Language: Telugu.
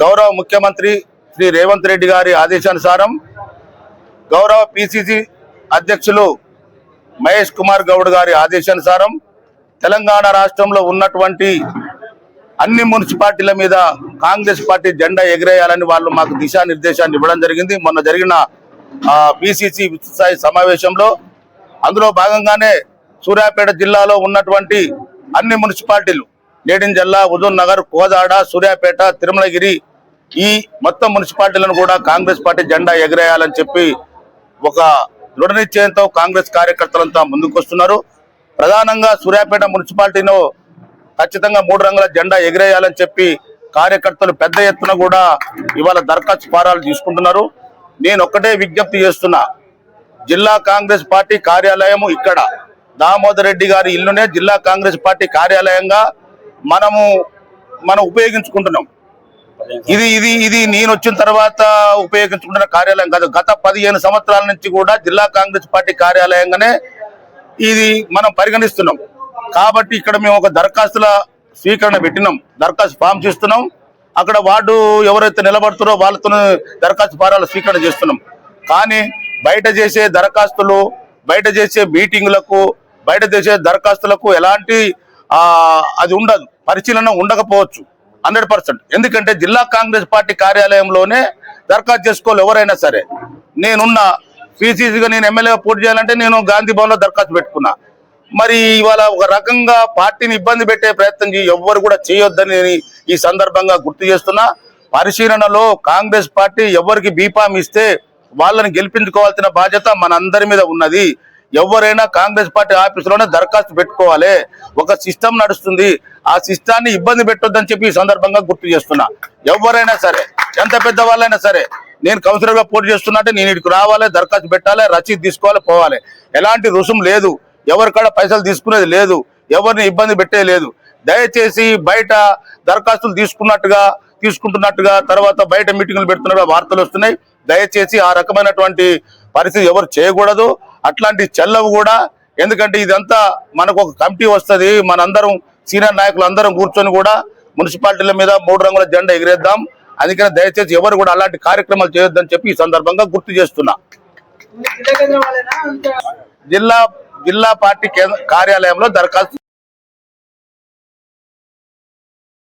గౌరవ ముఖ్యమంత్రి శ్రీ రేవంత్ రెడ్డి గారి ఆదేశానుసారం గౌరవ పిసిసి అధ్యక్షులు మహేష్ కుమార్ గౌడ్ గారి ఆదేశానుసారం తెలంగాణ రాష్ట్రంలో ఉన్నటువంటి అన్ని మున్సిపాలిటీల మీద కాంగ్రెస్ పార్టీ జెండా ఎగిరేయాలని వాళ్ళు మాకు దిశానిర్దేశాన్ని ఇవ్వడం జరిగింది. మొన్న జరిగిన పిసిసి స్థాయి సమావేశంలో అందులో భాగంగానే సూర్యాపేట జిల్లాలో ఉన్నటువంటి అన్ని మున్సిపాలిటీలు నేటిన్ జిల్లా ఉదూర్ నగర్ కోదాడ సూర్యాపేట తిరుమలగిరి ఈ మొత్తం మున్సిపాలిటీలను కూడా కాంగ్రెస్ పార్టీ జెండా ఎగిరేయాలని చెప్పి ఒక దృఢ నిశ్చయంతో కాంగ్రెస్ కార్యకర్తలంతా ముందుకొస్తున్నారు. ప్రధానంగా సూర్యాపేట మున్సిపాలిటీలో ఖచ్చితంగా మూడు రంగుల జెండా ఎగిరేయాలని చెప్పి కార్యకర్తలు పెద్ద ఎత్తున కూడా ఇవాళ దరఖాస్తు ఫారాలు తీసుకుంటున్నారు. నేను ఒక్కటే విజ్ఞప్తి చేస్తున్నా జిల్లా కాంగ్రెస్ పార్టీ కార్యాలయం ఇక్కడ దామోదర్ రెడ్డి గారి ఇల్లునే జిల్లా కాంగ్రెస్ పార్టీ కార్యాలయంగా మనము మనం ఉపయోగించుకుంటున్నాం. ఇది ఇది ఇది నేను వచ్చిన తర్వాత ఉపయోగించుకుంటున్న కార్యాలయం కాదు. గత పదిహేను సంవత్సరాల నుంచి కూడా జిల్లా కాంగ్రెస్ పార్టీ కార్యాలయంగానే ఇది మనం పరిగణిస్తున్నాం. కాబట్టి ఇక్కడ మేము ఒక దరఖాస్తుల స్వీకరణ పెట్టినాం. దరఖాస్తు ఫామ్ చేస్తున్నాం. అక్కడ వార్డు ఎవరైతే నిలబడుతారో వాళ్ళతో దరఖాస్తు ఫారాలు స్వీకరణ చేస్తున్నాం. కానీ బయట చేసే దరఖాస్తులు బయట చేసే మీటింగులకు బయట చేసే దరఖాస్తులకు ఎలాంటి అది ఉండదు. పరిశీలన ఉండకపోవచ్చు. Hundred percent. ఎందుకంటే జిల్లా కాంగ్రెస్ పార్టీ కార్యాలయంలోనే దరఖాస్తు చేసుకోవాలి ఎవరైనా సరే. నేనున్న పీసీసీగా నేను ఎమ్మెల్యే పోటీ చేయాలంటే నేను గాంధీ భవన్లో దరఖాస్తు పెట్టుకున్నా. మరి ఇవాళ ఒక రకంగా పార్టీని ఇబ్బంది పెట్టే ప్రయత్నం ఎవ్వరు కూడా చేయొద్దని ఈ సందర్భంగా గుర్తు చేస్తున్నా. పరిశీలనలో కాంగ్రెస్ పార్టీ ఎవరికి బీఫామ్ ఇస్తే వాళ్ళని గెలిపించుకోవాల్సిన బాధ్యత మనందరి మీద ఉన్నది. ఎవరైనా కాంగ్రెస్ పార్టీ ఆఫీసులోనే దరఖాస్తు పెట్టుకోవాలి. ఒక సిస్టమ్ నడుస్తుంది. ఆ సిస్టాన్ని ఇబ్బంది పెట్టొద్దని చెప్పి ఈ సందర్భంగా గుర్తు చేస్తున్నా. ఎవరైనా సరే ఎంత పెద్ద వాళ్ళైనా సరే నేను కౌన్సిలర్గా పోటీ చేస్తున్నా అంటే నేను ఇక్కడికి రావాలి దరఖాస్తు పెట్టాలి రసీదు తీసుకోవాలి పోవాలి. ఎలాంటి రుసుము లేదు. ఎవరికాడ పైసలు తీసుకునేది లేదు. ఎవరిని ఇబ్బంది పెట్టే లేదు. దయచేసి బయట దరఖాస్తులు తీసుకున్నట్టుగా తీసుకుంటున్నట్టుగా తర్వాత బయట మీటింగులు పెడుతున్నట్టుగా వార్తలు వస్తున్నాయి. దయచేసి ఆ రకమైనటువంటి పరిస్థితి ఎవరు చేయకూడదు. అట్లాంటి చెల్లవు కూడా ఎందుకంటే ఇదంతా మనకు ఒక కమిటీ వస్తుంది మనందరం సీనియర్ నాయకులు అందరం కూర్చొని కూడా మున్సిపాలిటీల మీద మూడు రంగుల జెండా ఎగిరేద్దాం. అందుకని దయచేసి ఎవరు కూడా అలాంటి కార్యక్రమాలు చేయొద్దని చెప్పి ఈ సందర్భంగా గుర్తు చేస్తున్నా. జిల్లా జిల్లా పార్టీ కేంద్ర కార్యాలయంలో దరఖాస్తు